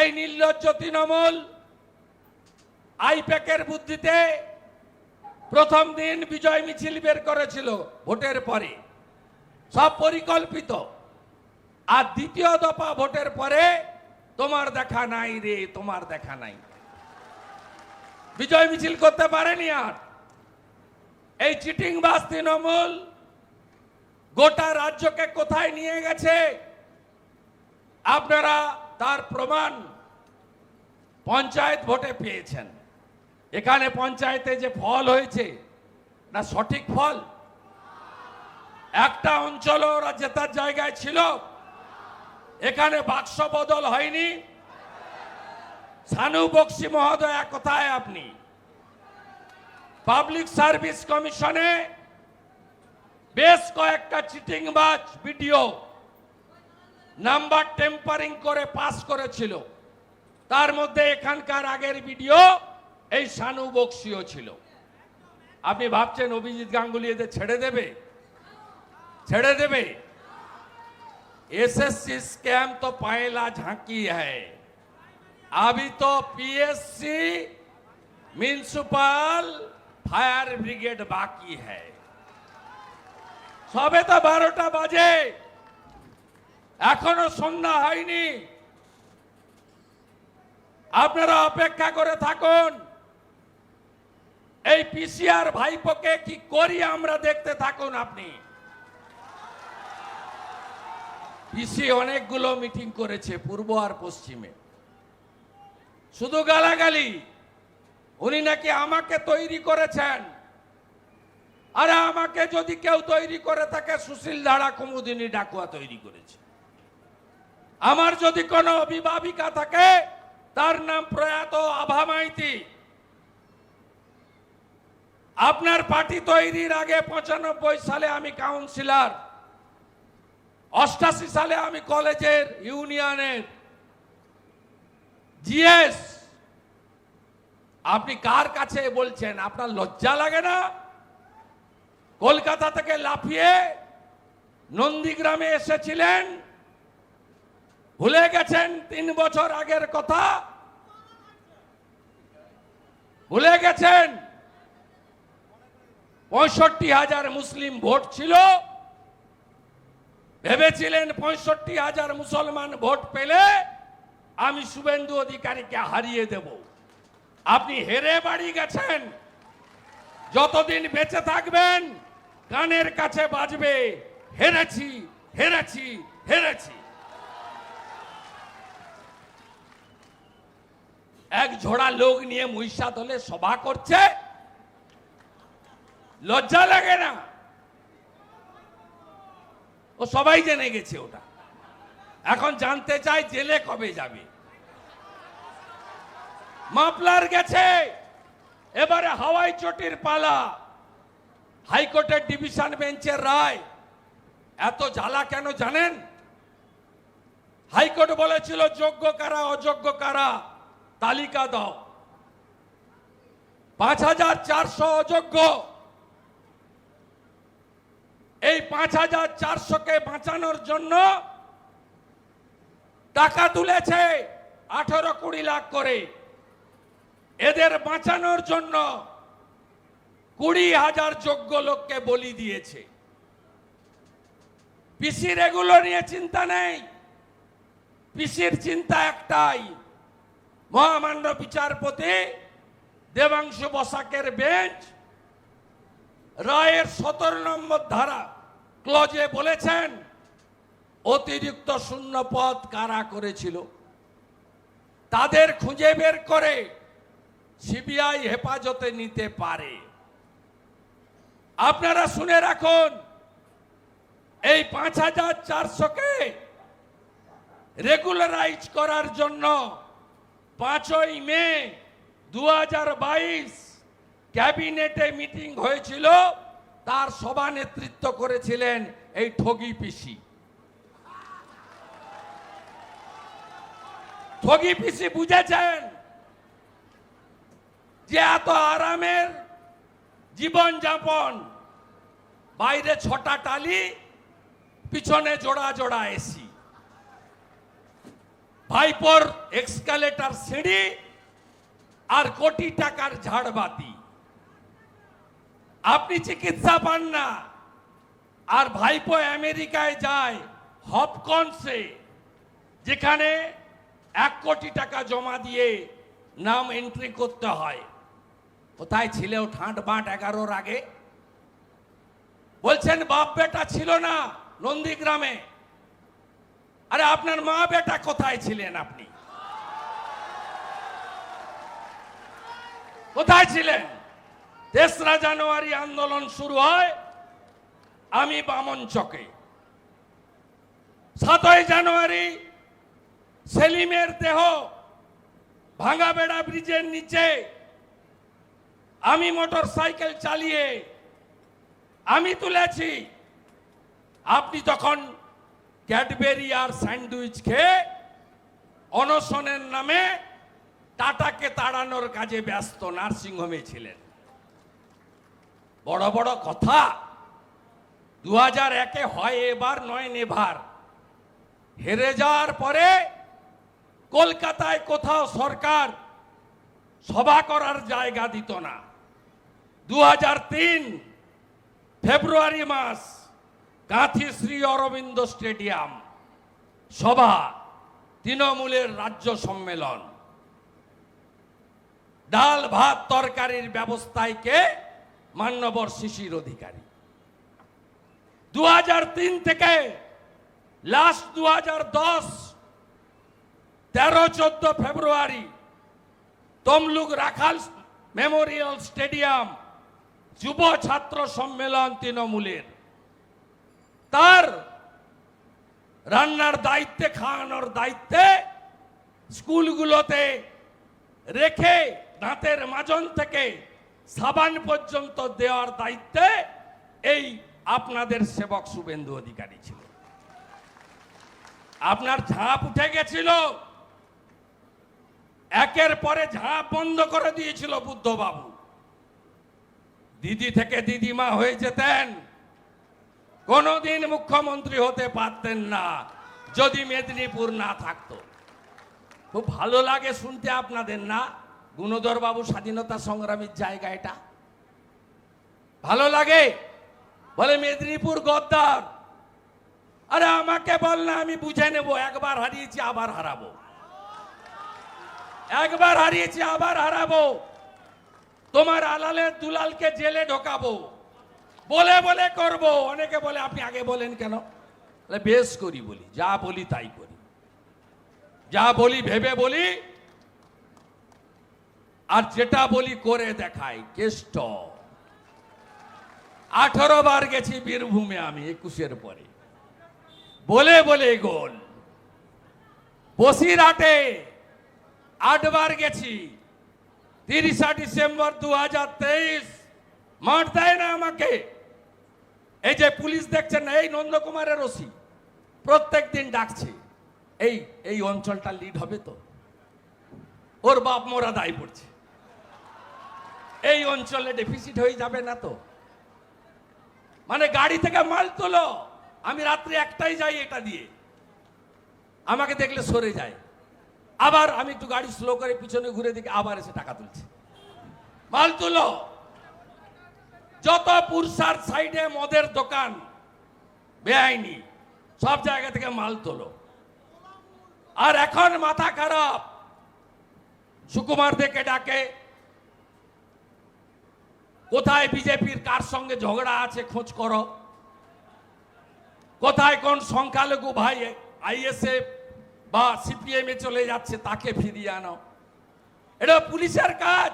এই নির্লজ্জ তৃণমূল আইপ্যাকের বুদ্ধিতে প্রথম দিন বিজয় মিছিল বের করেছিল ভোটের পরে। সব পরিকল্পিত। আর দ্বিতীয় দফা ভোটের পরে তোমার দেখা নাই রে, তোমার দেখা নাই। বিজয় মিছিল করতে পারেনি আর। এই চিটিং বাস তৃণমূল গোটা রাজ্যকে কোথায় নিয়ে গেছে? আপনারা তার প্রমাণ পঞ্চায়েত ভোটে পেয়েছেন। এখানে পঞ্চায়েতে যে ফল হয়েছে, না সঠিক ফল? একটা অঞ্চল ওরা জেতার জায়গায় ছিল, এখানে বাক্স বদল হয়নি। সানু বক্সি মহোদয়া, কোথায় আপনি? পাবলিক সার্ভিস কমিশনে বেশ কয়েকটা চিটিংবাজ ভিডিও নাম্বার টেম্পারিং করে পাস করেছিল তার মধ্যে এখানকার আগের ভিডিও এই শানু বক্সিও ছিল আপনি ভাবছেন অভিজিৎ গাঙ্গুলি এদের ছেড়ে দেবে ছেড়ে দেবে एसएससी स्कैम तो पहला झांकी है अभी तो पीएससी म्यूनिसिपल फायर ब्रिगेड बाकी है সবে তো বারোটা বাজে এখনও সন্ধ্যা হয়নি। আপনারা অপেক্ষা করে থাকুন। এই পিসিআর ভাইপোকে কি করি আমরা দেখতে থাকুন আপনি? পিসি অনেকগুলো মিটিং করেছে, পূর্ব আর পশ্চিমে। শুধু গালাগালি। উনি নাকি আমাকে তৈরি করেছেন। আরে আমাকে যদি কেউ তৈরি করে থাকে, সুশীল ধারা কুমুদিনী ডাকুয়া তৈরি করেছে। আমার যদি কোনো অভিভাবিকা থাকে, তার নাম প্রয়াত আভা মাইতি। আপনার পার্টি তৈরির আগে পঁচানব্বই সালে আমি কাউন্সিলর, অষ্টাশি সালে আমি কলেজের ইউনিয়নের জিএস। আপনি কার কাছে বলছেন? আপনার লজ্জা লাগে না? কলকাতা থেকে লাফিয়ে নন্দীগ্রামে এসেছিলেন? ভুলে গেছেন তিন বছর আগের কথা? ভুলে গেছেন? পঁয়ষট্টি হাজার মুসলিম ভোট ছিল। ভেবেছিলেন পঁয়ষট্টি হাজার মুসলমান ভোট পেলে আমি শুভেন্দু অধিকারীকে হারিয়ে দেব। আপনি হেরে বাড়ি গেছেন। যতদিন বেঁচে থাকবেন কানের কাছে বাজবে, হেরেছি হেরেছি হেরেছি। এক ঝোড়া লোক নিয়ে মুইসা দলে সভা করছে। লজ্জা লাগে না। ও সবাই জেনে গেছে ওটা। এখন জানতে চাই জেলে কবে যাবে। মাপলার গেছে। এবারে হাওয়াই চটির পালা। হাইকোর্টের ডিভিশন বেঞ্চের রায়। এত জ্বালা কেন জানেন? হাইকোর্ট বলেছিল, যোগ্য কারা, অযোগ্য কারা? তালিকা দাও। পাঁচ হাজার চারশো অযোগ্য। এই পাঁচ হাজার চারশোকে বাঁচানোর জন্য টাকা তুলেছে আঠারো কুড়ি লাখ করে। এদের বাঁচানোর জন্য কুড়ি হাজার যোগ্য লোককে বলি দিয়েছে। পিসির এগুলো নিয়ে চিন্তা নেই। পিসির চিন্তা একটাই মহামান্য বিচারপতি দেবাংশু বসাকের বেঞ্চ রায়ের সতেরো নম্বর ধারা ক্লজে বলেছেন, অতিরিক্ত শূন্য পদ কারা করেছিল? তাদের খুঁজে বের করে সিবিআই হেফাজতে নিতে পারে। আপনারা শুনে রাখুন, এই পাঁচ হাজার চারশোকে রেগুলারাইজ করার জন্য পাঁচই মে দু হাজার বাইশ ক্যাবিনেটে মিটিং হয়েছিল, তার সভা নেতৃত্ব করেছিলেন এই ঠগি পিসি। ঠগি পিসি বুঝেছেন যে এত আরামের জীবন যাপন বাইরে ছটা টালি, পিছনে জোড়া জোড়া এসি। ভাইপোর এক্সকালেটার সিঁড়ি আর কোটি টাকার ঝাড়বাতি। আপনি চিকিৎসা পান না, আর ভাইপো আমেরিকায় যায় হপকনসে, যেখানে এক কোটি টাকা জমা দিয়ে নাম এন্ট্রি করতে হয়। কোথায় ছিলেও ঠাঁট বাঁট এগারোর আগে? বলছেন বাপ বেটা ছিল না নন্দীগ্রামে। আরে আপনার মা বেটা কোথায় ছিলেন আপনি? কোথায় ছিলেন? তেসরা জানুয়ারি আন্দোলন শুরু হয় আমি বামন চকে। সাতই জানুয়ারি সেলিমের দেহ ভাঙাবেড়া ব্রিজের নিচে আমি মোটর সাইকেল চালিয়ে আমি তুলেছি। আপনি তখন ক্যাডবেরি আর স্যান্ডউইচ খেয়ে অনশনের নামে টাটাকে তাড়ানোর কাজে ব্যস্ত নার্সিংহোমে ছিলেন। বড় বড় কথা দু হাজার একে হয় এবার নয় নেভার। হেরে যাওয়ার পরে কলকাতায় কোথাও সরকার সভা করার জায়গা দিত না। দু ফেব্রুয়ারি মাস গাঁথি শ্রী অরবিন্দ স্টেডিয়াম, সভা, তৃণমূলের রাজ্য সম্মেলন। ডাল ভাত তরকারির ব্যবস্থায় কে? মান্যবর শিশির অধিকারী। দু থেকে লাস্ট দু হাজার দশ, তেরো চোদ্দ ফেব্রুয়ারি, তমলুক রাখাল মেমোরিয়াল স্টেডিয়াম, যুব ছাত্র সম্মেলন তৃণমূলের। তার রান্নার দায়িত্বে, খাওয়ানোর দায়িত্বে স্কুলগুলোতে রেখে দাঁতের মাজন থেকে সাবান পর্যন্ত দেওয়ার দায়িত্বে এই আপনাদের সেবক শুভেন্দু অধিকারী ছিল। আপনার ঝাঁপ উঠে গেছিল। একের পরে ঝাঁপ বন্ধ করে দিয়েছিল বুদ্ধবাবু। দিদি থেকে দিদিমা হয়ে যেতেন। কোনোদিন মুখ্যমন্ত্রী হতে পারতেন না, যদি মেদিনীপুর না থাকতো। খুব ভালো লাগে শুনতে আপনাদের, না? গুণধর বাবু স্বাধীনতা সংগ্রামীর জায়গা এটা। ভালো লাগে? বলে, মেদিনীপুর গদ্দার। আরে, আমাকে বল না, আমি বুঝে নেব, একবার হারিয়েছি, আবার হারাবো। একবার হারিয়েছি, আবার হারাবো। তোমার আলালের দুলালকে জেলে ঢোকাবো। বলে বলে করব। অনেকে বলে, আপনি আগে বলেন কেন? বেশ করি বলি, যা বলি তাই করি। যা বলি, ভেবে বলি। আর যেটা বলি করে দেখাই, কেষ্ট। আঠারো বার গেছি বীরভূমে আমি, একুশের পরে। বলে বলে গোল। বসিরহাটে আটবার গেছি। তিরিশা ডিসেম্বর দু হাজার তেইশ। মাঠ দেয় না আমাকে। এই যে পুলিশ দেখছেন না, এই নন্দকুমারের ওসি প্রত্যেক দিন ডাকছে, এই এই অঞ্চলটা লিড হবে তো? ওর বাপ মোরা দায় পড়ছে। এই অঞ্চলে ডেফিসিট হয়ে যাবে না তো? মানে গাড়ি থেকে মাল তোলো, আমি রাত্রে একটাই যাই এটা দিয়ে। আমাকে দেখলে সরে যায়। আবার আমি একটু গাড়ি স্লো করে পিছনে ঘুরে দেখি, আবার এসে টাকা তুলছে। মাল তুলো। যত পুরসার সাইডে মদের দোকান, বেআইনি, সব জায়গা থেকে মাল তোলো। আর এখন মাথা খারাপ। সুকুমার দেখে ডাকে, কোথায় বিজেপির কার সঙ্গে ঝগড়া আছে খোঁজ করো? কোথায় কোন সংখ্যালঘু ভাই আইএসএফ বা সিপিএম এ চলে যাচ্ছে তাকে ফিরিয়ে আনো? এটা পুলিশের কাজ।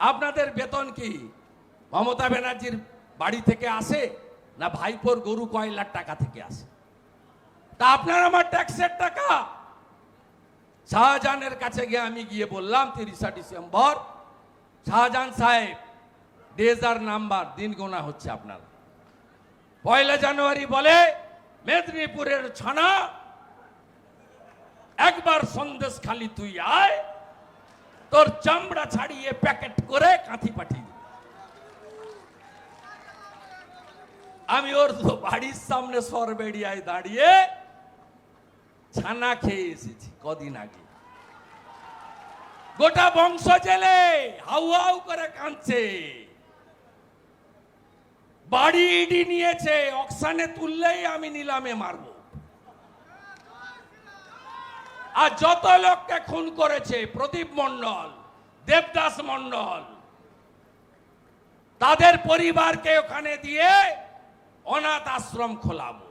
আপনাদের বেতন কি? মমতা ব্যানার্জির বাড়ি থেকে আসে না ভাইপোর গরু কয়লার টাকা থেকে আসে? তা আপনার আমার ট্যাক্সের টাকা? শাহজাহানের কাছে গিয়ে আমি গিয়ে বললাম, তিরিশা ডিসেম্বর, শাহজাহান সাহেব ডেজার নাম্বার দিন গোনা হচ্ছে আপনার। পয়লা জানুয়ারি বলে মেদিনীপুরের ছানা, একবার সন্দেশ খালি তুই আয়, তোর চামড়া ছাড়িয়ে প্যাকেট করে কাঁথি পাঠিয়ে দিবি। আমি ওর বাড়ির সামনে সরবেড়িয়ায় দাঁড়িয়ে ছানা খেয়ে এসেছি কদিন আগে। গোটা বংশ জেলে হাউ হাউ করে কাঁদছে। বাড়ি ইডি নিয়েছে, অকশানে তুললেই আমি নিলামে মারব। আর যত লোককে খুন করেছে, প্রদীপ মণ্ডল, দেবদাস মণ্ডল, তাদের পরিবারকে ওখানে দিয়ে অনাথ আশ্রম খোলাবো